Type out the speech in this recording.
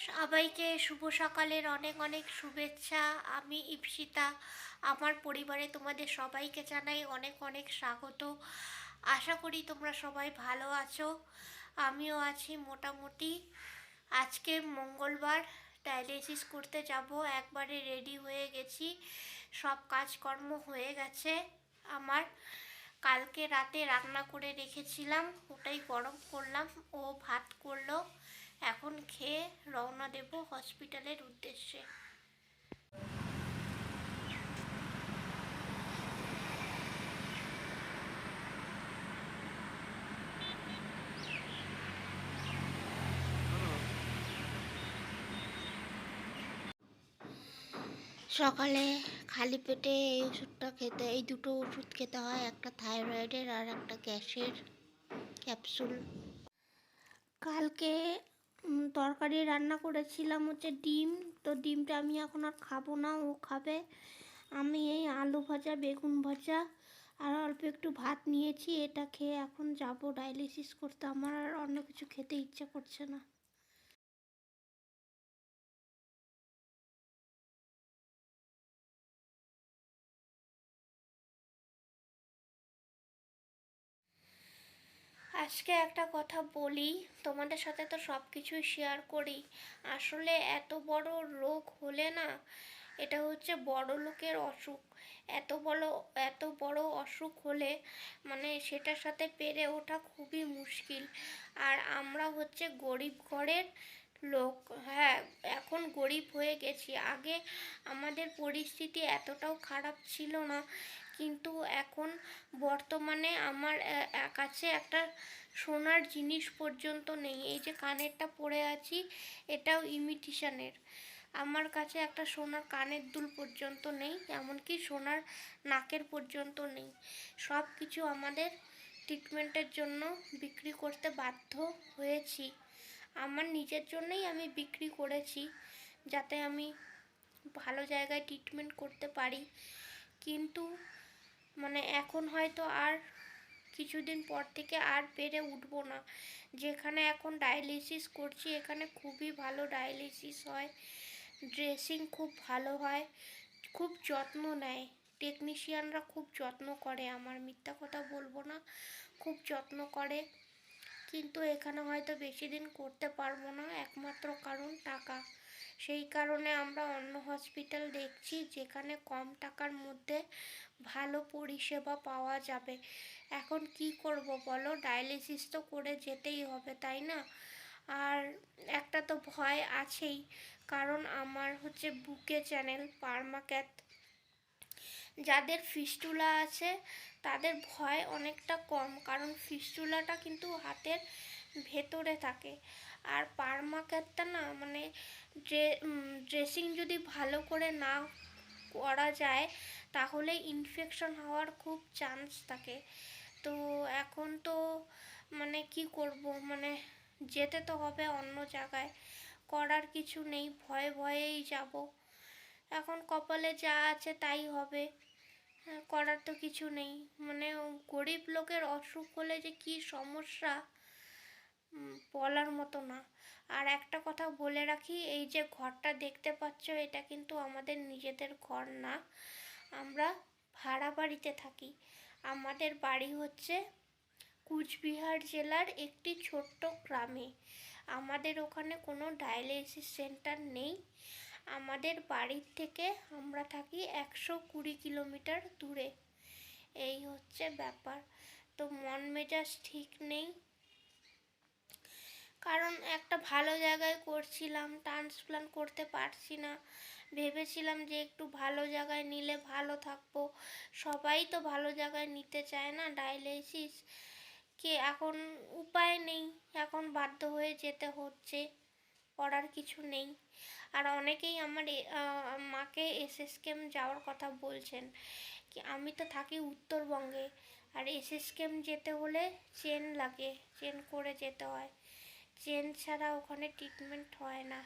সবাইকে শুভ সকালের অনেক অনেক শুভেচ্ছা। আমি ইপসিতা আমার পরিবারে তোমাদের সবাইকে জানাই অনেক অনেক স্বাগত। আশা করি তোমরা সবাই ভালো আছো। আমিও আছি মোটামুটি। আজকে মঙ্গলবার, ডায়ালিসিস করতে যাব। একবারে রেডি হয়ে গেছি। সব কাজকর্ম হয়ে গেছে। আমার কালকে রাতে রান্না করে রেখেছিলাম। ওটাই গরম করলাম। ও ভাত খেয়ে রওনা দেব হসপিটালের উদ্দেশ্যে। সকালে খালি পেটে এই ওষুধটা খেতে, এই দুটো ওষুধ খেতে হয়, একটা থাইরয়েডের আর একটা গ্যাসের ক্যাপসুল। কালকে তরকারি রান্না করেছিলাম হচ্ছে ডিম। তো ডিমটা আমি এখন আর খাব না, ও খাবে। আমি এই আলু ভাজা, বেগুন ভাজা আর অল্প একটু ভাত নিয়েছি, এটা খেয়ে এখন যাব। ডায়ালিসিস করতে আমার আর অন্য কিছু খেতে ইচ্ছে করছে না। আজকে একটা কথা বলি, তোমাদের সাথে তো সব কিছুই শেয়ার করি। আসলে এত বড় রোগ হলে না, এটা হচ্ছে বড় লোকের অসুখ। এত বড় এত বড় অসুখ হলে মানে সেটার সাথে পেরে ওঠা খুবই মুশকিল। আর আমরা হচ্ছে গরিব ঘরের লোক হ্যাঁ এখন গরিব হয়ে গেছি। আগে আমাদের পরিস্থিতি এতটাও খারাপ ছিল না কিন্তু এখন বর্তমানে আমার কাছে একটা সোনার জিনিস পর্যন্ত নেই। এই যে কানেরটা পরে আছি, এটাও ইমিটেশনের আমার কাছে একটা সোনার কানের দুল পর্যন্ত নেই, এমনকি সোনার নাকের পর্যন্ত নেই। সব কিছু আমাদের ট্রিটমেন্টের জন্য বিক্রি করতে বাধ্য হয়েছি। আমার নিজের জন্যই আমি বিক্রি করেছি, যাতে আমি ভালো জায়গায় ট্রিটমেন্ট করতে পারি। কিন্তু মানে এখন হয়তো আর কিছুদিন পর থেকে আর পেরে উঠবো না। যেখানে এখন ডায়ালিসিস করছি, এখানে খুবই ভালো ডায়ালিসিস হয়। ড্রেসিং খুব ভালো হয়, খুব যত্ন নেয়। টেকনিশিয়ানরা খুব যত্ন করে, আমার মিথ্যা কথা বলব না, খুব যত্ন করে। কিন্তু এখানে হয়তো বেশি দিন করতে পারব না, একমাত্র কারণ টাকা। সেই কারণে আমরা অন্য হসপিটাল দেখছি, যেখানে কম টাকার মধ্যে ভালো পরিষেবা পাওয়া যাবে। এখন কি করব বলো? ডায়ালিসিস তো করে যেতেই হবে, তাই না? আর একটা তো ভয় আছেই, কারণ আমার হচ্ছে বুকে চ্যানেল পারমাক্যাথ যাদের ফিস্টুলা আছে, তাদের ভয় অনেকটা কম, কারণ ফিস্টুলাটা কিন্তু হাতের ভেতরে থাকে। আর পারমাক্যাথটা না মানে ড্রেসিং যদি ভালো করে না করা যায় তাহলে ইনফেকশন হওয়ার খুব চান্স থাকে। তো এখন তো মানে কি করব মানে যেতে তো হবে অন্য জায়গায় করার কিছু নেই ভয়ে ভয়েই যাব। এখন কপালে যা আছে তাই হবে হ্যাঁ, করার তো কিছু নেই। মানে গরিব লোকের অসুখ হলে যে কি সমস্যা বলার মতো না। আর একটা বলে রাখি, এই যে ঘরটা দেখতে পাচ্ছ, এটা কিন্তু আমাদের নিজেদের ঘর না। আমরা ভাড়া বাড়িতে থাকি। আমাদের বাড়ি হচ্ছে কুচবিহার জেলার একটি ছোট্ট গ্রামে। আমাদের ওখানে কোনো ডায়ালিসিস সেন্টার নেই। আমাদের বাড়ির থেকে আমরা থাকি একশো কুড়ি কিলোমিটার দূরে। এই হচ্ছে ব্যাপার। তো মন মেজাজ ঠিক নেই কারণ একটা ভালো করছিলাম ট্রান্সপ্লান্ট করতে পারছি না। ভেবেছিলাম যে একটু ভালো জায়গায় নিলে ভালো থাকব। সবাই তো ভালো জায়গায় নিতে চায় না ডায়ালিসিস কে এখন উপায় নেই, এখন বাধ্য হয়ে যেতে হচ্ছে, করার কিছু নেই। আর অনেকেই আমার মাকে এসএসকেম যাওয়ার কথা বলছেন। কি আমি তো থাকি উত্তরবঙ্গে, আর এসএসকেম যেতে হলে চেন লাগে চেন করে যেতে হয়। চেন ছাড়া ওখানে ট্রিটমেন্ট হয় না।